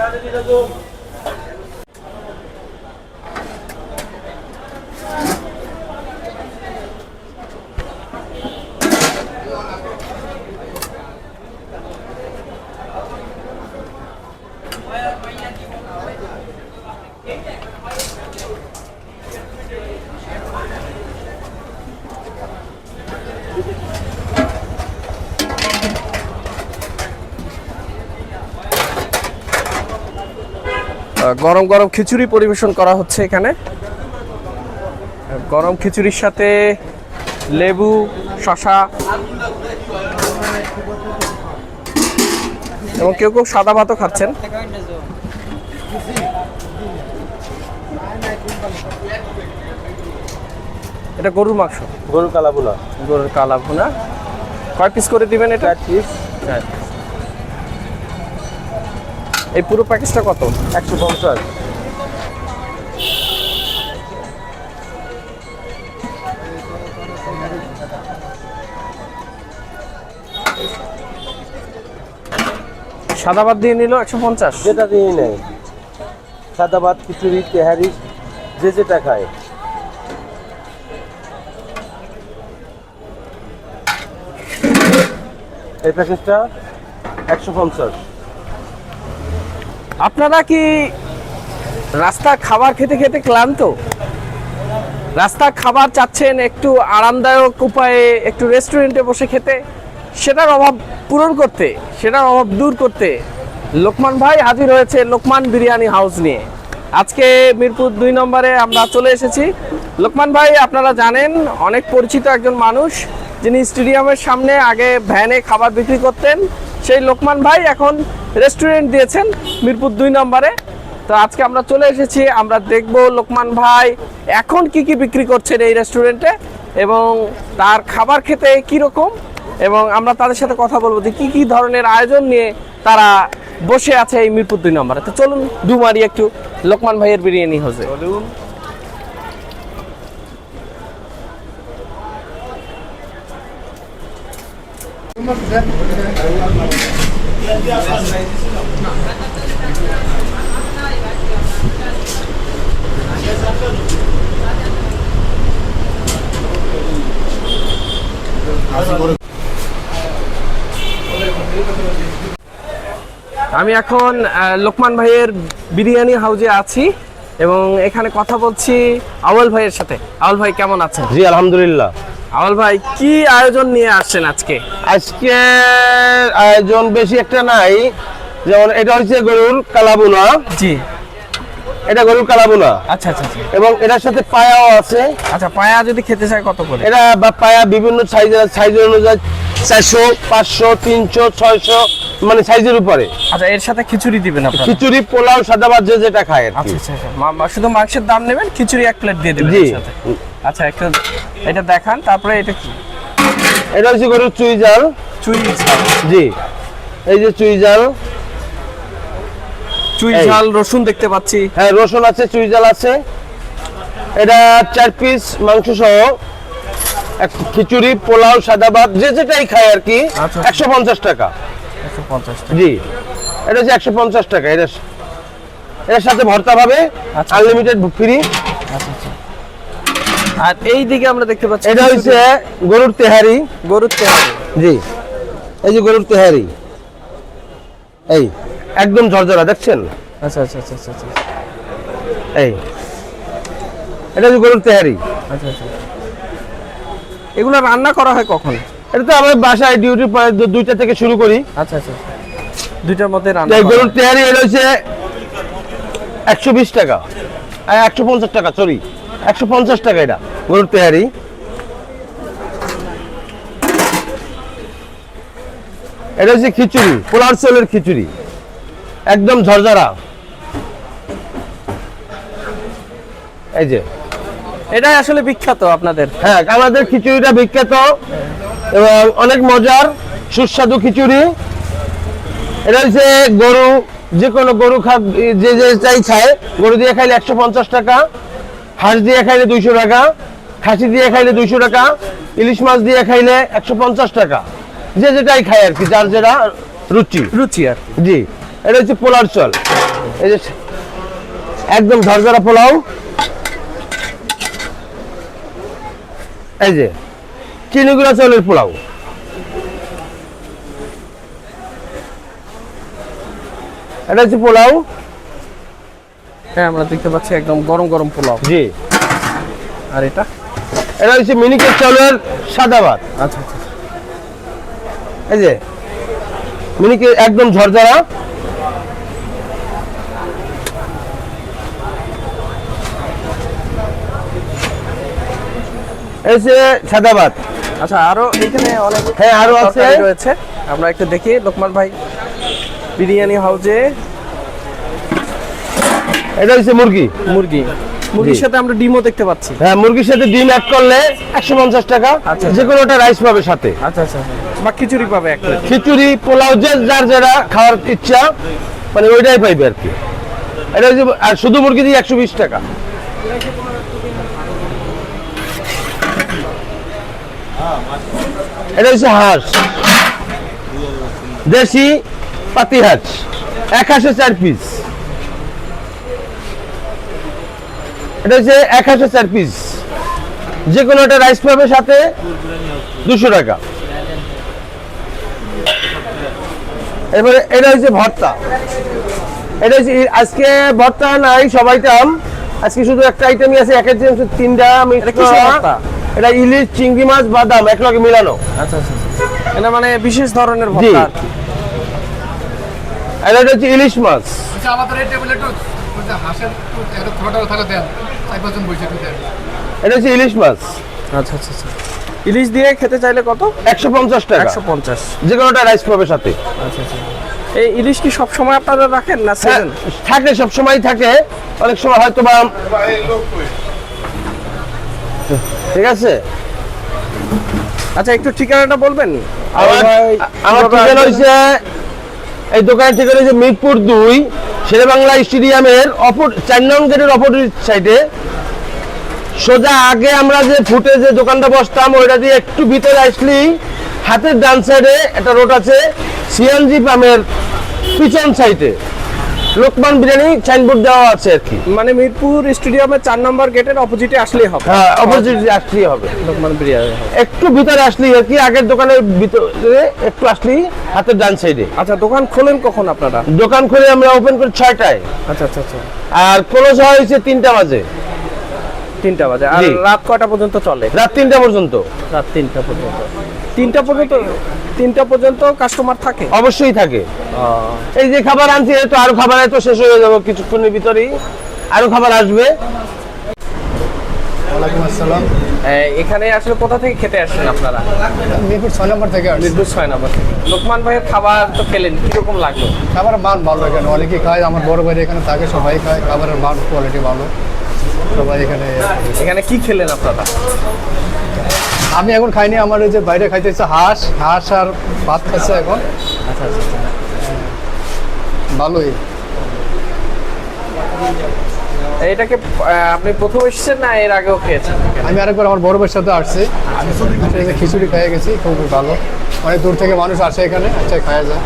Gerade wieder so. গরম গরম খিচুড়ি পরিবেশন করা হচ্ছে এখানে। গরম খিচুড়ির সাথে লেবু শশা এবং কেউ কেউ সাদা ভাতও খাচ্ছেন। এটা গরুর মাংস? গরু কালাবুলা গরুর কালা ভুনা কয় পিস করে দিবেন এটা? চার পিস চার piece। এই পুরো প্যাকেজটা কত? একশো পঞ্চাশ। সাদাবাদ দিয়ে নিল একশো পঞ্চাশ? যেটা দিয়ে নেয়। সাদাবাদ খিচুড়ি তেহারি যে যেটা খায়। এই প্যাকেজটা একশো পঞ্চাশ। আপনারা কি রাস্তা খাবার খেতে খেতে ক্লান্ত? রাস্তা খাবার চাচ্ছেন একটু আরামদায়ক উপায়ে একটু রেস্টুরেন্টে বসে খেতে। সেটার অভাব পূরণ করতে, সেটার অভাব দূর করতে লোকমান ভাই হাজির হয়েছে লোকমান বিরিয়ানি হাউস নিয়ে। আজকে মিরপুর দুই নম্বরে আমরা চলে এসেছি। লোকমান ভাই, আপনারা জানেন, অনেক পরিচিত একজন মানুষ যিনি স্টেডিয়ামের সামনে আগে ভ্যানে খাবার বিক্রি করতেন। সেই লোকমান ভাই এখন রেস্টুরেন্ট দিয়েছেন মিরপুর দুই নম্বরে। তো আজকে আমরা চলে এসেছি, আমরা দেখব লোকমান ভাই এখন কি কি বিক্রি করছেন এই রেস্টুরেন্টে এবং তার খাবার খেতে কি রকম এবং আমরা তাদের সাথে কথা বলব যে কি কি ধরনের আয়োজন নিয়ে তারা বসে আছে এই মিরপুর দুই নম্বরে। তো চলুন দুমারি একটু লোকমান ভাইয়ের বিরিয়ানি হোসে বলুন আমি এখন লোকমান ভাইয়ের বিরিয়ানি হাউজে আছি এবং এখানে কথা বলছি আওয়াল ভাইয়ের সাথে। আওয়াল ভাই, কেমন আছেন? জি, আলহামদুলিল্লাহ। আওয়াল ভাই কি আয়োজন নিয়ে আসছেন আজকে? আজকে আয়োজন বেশি একটা নাই যেমন এটা হচ্ছে গরুর কালাবুনা। জি। এটা গরুর কালাবুনা। আচ্ছা আচ্ছা আচ্ছা। এবং এটার সাথে পায়াও আছে। আচ্ছা পায়া যদি খেতে চায় কত করে? এটা বা পায়া বিভিন্ন সাইজের সাইজের অনুযায়ী চারশো পাঁচশো তিনশো ছয়শো মানে সাইজের উপরে। আচ্ছা এর সাথে খিচুড়ি দিবেন আপনারা? খিচুড়ি পোলাও সাদা ভাত যে যেটা খায় আচ্ছা আচ্ছা আচ্ছা। শুধু মাংসের দাম নেবেন খিচুড়ি এক প্লেট দিয়ে দেবেন সাথে? আচ্ছা একটু এটা দেখান তারপরে এটা কি? এটা হচ্ছে গরুর চুই জাল। চুই ঝাল। জি। এই যে চুই জাল। চুই। ঝাল রসুন দেখতে পাচ্ছি। হ্যাঁ রসুন আছে চুই জাল আছে। এটা চার পিস মাংস সহ এক খিচুড়ি পোলাও সাদা ভাত যে যেটাই খায় আর কি আচ্ছা। একশো পঞ্চাশ টাকা। জি। এটা হচ্ছে একশো পঞ্চাশ টাকা। এটা এর সাথে ভর্তা পাবে। আনলিমিটেড ফ্রি আর এই দিকে আমরা দেখতে পাচ্ছি এটা হচ্ছে গরুর তেহারি। গরুর তেহারি। জি। এই যে গরুর তেহারি। এই একদম ঝরঝরা দেখছেন? আচ্ছা আচ্ছা আচ্ছা আচ্ছা আচ্ছা। এই এটা হচ্ছে গরুর তেহারি। আচ্ছা আচ্ছা এগুলো রান্না করা হয় কখন? এটা তো আমার বাসায় ডিউটি দুইটা থেকে শুরু করি। আচ্ছা আচ্ছা দুইটার মধ্যে রান্না এই গরুর তেহারি এটা হচ্ছে একশো বিশ টাকা। একশো পঞ্চাশ টাকা সরি একশো পঞ্চাশ টাকা এটা গরুর তেহারি। এটা হচ্ছে খিচুড়ি পোলার চালের খিচুড়ি। একদম ঝরঝরা। এই যে। এটাই আসলে বিখ্যাত আপনাদের। হ্যাঁ আমাদের খিচুড়িটা বিখ্যাত এবং অনেক মজার সুস্বাদু খিচুড়ি। এটা হচ্ছে গরু যে কোনো গরু খা যে যে চাই খায় গরু দিয়ে খাইলে একশো পঞ্চাশ টাকা। হাঁস দিয়ে খাইলে দুইশো টাকা খাসি দিয়ে খাইলে দুইশো টাকা ইলিশ মাছ দিয়ে খাইলে একশো পঞ্চাশ টাকা। যে যেটাই খায় আর কি যার যেটা রুচি। রুচি আর জি এটা হচ্ছে পোলার চল। এই যে একদম ঝরঝরা পোলাও। এই যে চিনিগুলা চলের পোলাও। এটা হচ্ছে পোলাও। হ্যাঁ আমরা দেখতে পাচ্ছি একদম গরম গরম পোলাও। জি। আর এটা? এটা হচ্ছে মিনিকেট চাউলের সাদা ভাত। আচ্ছা আচ্ছা এই যে মিনিকে একদম ঝরঝরা। এই যে সাদা ভাত। আচ্ছা আরও এখানে অনেক হ্যাঁ, আরও আছে। রয়েছে। আমরা একটু দেখি লোকমান ভাই বিরিয়ানি হাউজে এটা হচ্ছে মুরগি। মুরগি। মুরগির সাথে আমরা ডিমও দেখতে পাচ্ছি। হ্যাঁ মুরগির সাথে ডিম অ্যাড করলে একশো পঞ্চাশ টাকা। আচ্ছা। যে কোনো একটা রাইস পাবে সাথে। আচ্ছা আচ্ছা বা খিচুড়ি পাবে এক খিচুড়ি পোলাও যে যার যারা খাওয়ার ইচ্ছা মানে ওইটাই পাইবে আর কি। এটা হচ্ছে আর শুধু মুরগি দিয়ে একশো বিশ টাকা। এটা হচ্ছে হাঁস। দেশি পাতি হাঁস। এক হাঁসে চার পিস এটা হচ্ছে এক হাঁসে চার পিস যে কোনো একটা রাইস পাবে সাথে দুশো টাকা। এবারে এটা হচ্ছে ভর্তা। এটা হচ্ছে আজকে ভর্তা নাই সবাই আম আজকে শুধু একটা আইটেমই আছে একের জন্য তিনটা এটা ইলিশ চিংড়ি মাছ বাদাম একলগে মিলানো। আচ্ছা আচ্ছা আচ্ছা। এটা মানে বিশেষ ধরনের ভর্তা এটা হচ্ছে ইলিশ মাছ। আচ্ছা আমাদের এই টেবিলে হাঁসের একটা ছোট থালে দেন চার পাঁচজন বসে দেন। এটা হচ্ছে ইলিশ মাছ। আচ্ছা আচ্ছা আচ্ছা। ইলিশ দিয়ে খেতে চাইলে কত? একশো পঞ্চাশ টাকা। একশো পঞ্চাশ। যে কোনো একটা রাইস পাবে সাথে। আচ্ছা আচ্ছা। এই ইলিশ কি সব সময় আপনারা রাখেন না সিজন থাকে সব সময় থাকে। অনেক সময় হয়তো বা ঠিক আছে? আচ্ছা একটু ঠিকানাটা বলবেন? আমার আমার ঠিকানা হয়েছে এই দোকানের ঠিকানা হয়েছে মিরপুর দুই শেরেবাংলা স্টেডিয়ামের অপর চার নং গেটের অপোজিট সাইডে সোজা আগে আমরা যে ফুটে যে দোকানটা বসতাম, ওইটা দিয়ে একটু ভিতরে আসলেই হাতের ডান সাইডে একটা রোড আছে, সিএনজি পামের পিছন সাইডে লোকমান বিরিয়ানি সাইনবোর্ড দেওয়া আছে আর কি। মানে মিরপুর স্টেডিয়ামের চার নম্বর গেটের অপোজিটে আসলেই হবে। হ্যাঁ অপোজিটে আসলেই হবে। লোকমান বিরিয়ানি একটু ভিতরে আসলেই আর কি আগের দোকানের ভিতরে একটু আসলেই হাতের ডান সাইডে আচ্ছা দোকান খোলেন কখন আপনারা? দোকান খুলে আমরা ওপেন করি ছয়টায়। আচ্ছা আচ্ছা আচ্ছা। আর ক্লোজ হয় হয়েছে তিনটা বাজে। তিনটা বাজে। আর রাত কয়টা পর্যন্ত চলে? রাত তিনটা পর্যন্ত। রাত তিনটা পর্যন্ত। তিনটা পর্যন্ত তিনটা পর্যন্ত কাস্টমার থাকে? অবশ্যই থাকে। এই যে খাবার আনছি তো আরও খাবার তো শেষ হয়ে যাবে কিছুক্ষণের ভিতরেই। আরও খাবার আসবে। আসসালাম। এখানে আসলে কোথা থেকে খেতে আসছেন আপনারা? মিরপুর ছয় নম্বর থেকে মিরপুর ছয় নম্বর থেকে। লোকমান ভাইয়ের খাবার তো খেলেন কীরকম লাগল? খাবারের মান ভালো এখানে। অনেকেই খায় আমার বড় ভাই এখানে থাকে সবাই খায়। খাবারের মান কোয়ালিটি ভালো। সবাই এখানে এখানে কি খেলেন আপনারা? আমি এখন খাইনি আমার ওই যে বাইরে খাইতে ইচ্ছে হাঁস হাঁস আর ভাত খাচ্ছে এখন। আচ্ছা আচ্ছা। ভালোই। এটাকে আপনি প্রথম এসেছেন না এর আগেও খেয়েছেন? আমি আরেকবার আমার বড় ভাইয়ের সাথে আসছি। খিচুড়ি খেয়ে গেছি খুব ভালো। অনেক দূর থেকে মানুষ আসে এখানে আচ্ছা খাওয়া যায়।